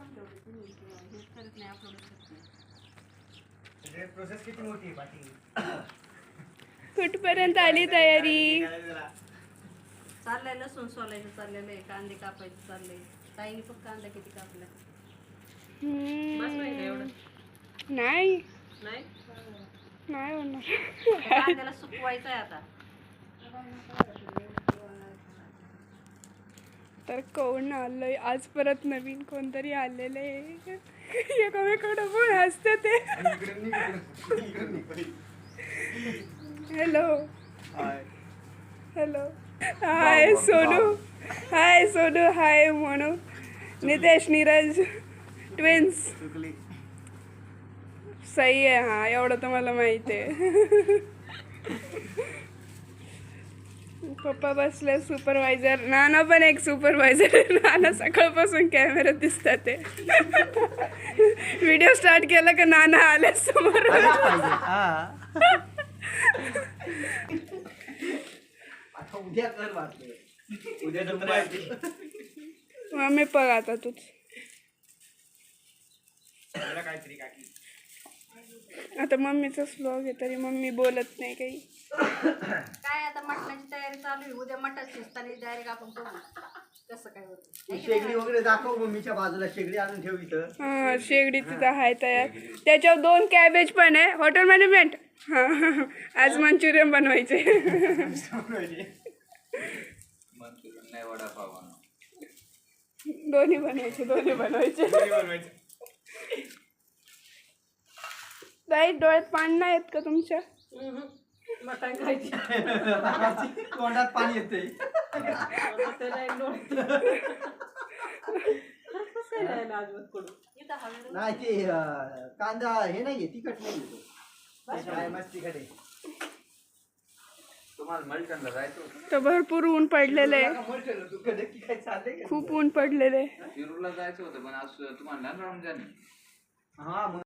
काढून ठेवले तुम्ही हेच करत नाही अपलोडच करत नाही प्रोसेस किती मोठी आहे पाठी कुठपर्यंत आली तयारी? चाललंय लसूण सोलायचं चाललेलं आहे कांदे कापायचं चाललंय. ताईने पण कांदा किती कापला? बस नाही का एवढं. नाही. नाही? नाही होणार. कांद्याला सुकवायचं आहे आता. तर कोण आलंय? आज परत नवीन कोणतरी आलेलं आहे. एकामेकडं पण हसते ते. Hello hello hi Sonu hi Sonu hi Monu Nitesh Neeraj twins सही आहे हा. एवढं तर मला माहिती आहे. पप्पा बसले सुपरवायझर नाना पण एक सुपरवायझर नाना सकाळपासून कॅमेऱ्यात दिसतात ते व्हिडिओ स्टार्ट केला का नाना आले समोर? आता उद्या कर वाटलं उद्या तर मम्मी बघ आता तूच. काहीतरी काकी. आता मम्मीचा स्लॉग आहे तरी मम्मी बोलत नाही काही. काय आता मटणाची तयारी चालू आहे? उद्या मटण शिजताना डायरेक्ट आपण बघू. कसं काय होतं. शेगडी वगैरे दाखव मम्मीच्या बाजूला शेगडी आणून ठेव इथं हा शेगडी तिथं आहे तयार. त्याच्यावर दोन कॅबेज पण आहे. हॉटेल मॅनेजमेंट हा आज मंचुरियन बनवायचे. नाही वडापाव बनव. दोन्ही बनवायचे. दोन्ही बनवायचे. ताई डोळ्यात पाणी नाही येत का तुमच्या? मटण खायची तोंडात पाणी येते. नाही ते कांदा हे नाहीये तिखट नाही तिखट आहे. तुम्हाला मलटणला जायचं होतं. तर भरपूर ऊन पडलेलं आहे? खूप ऊन पडलेलं आहे. शिरूरला जायचं होतं पण आज तुम्हाला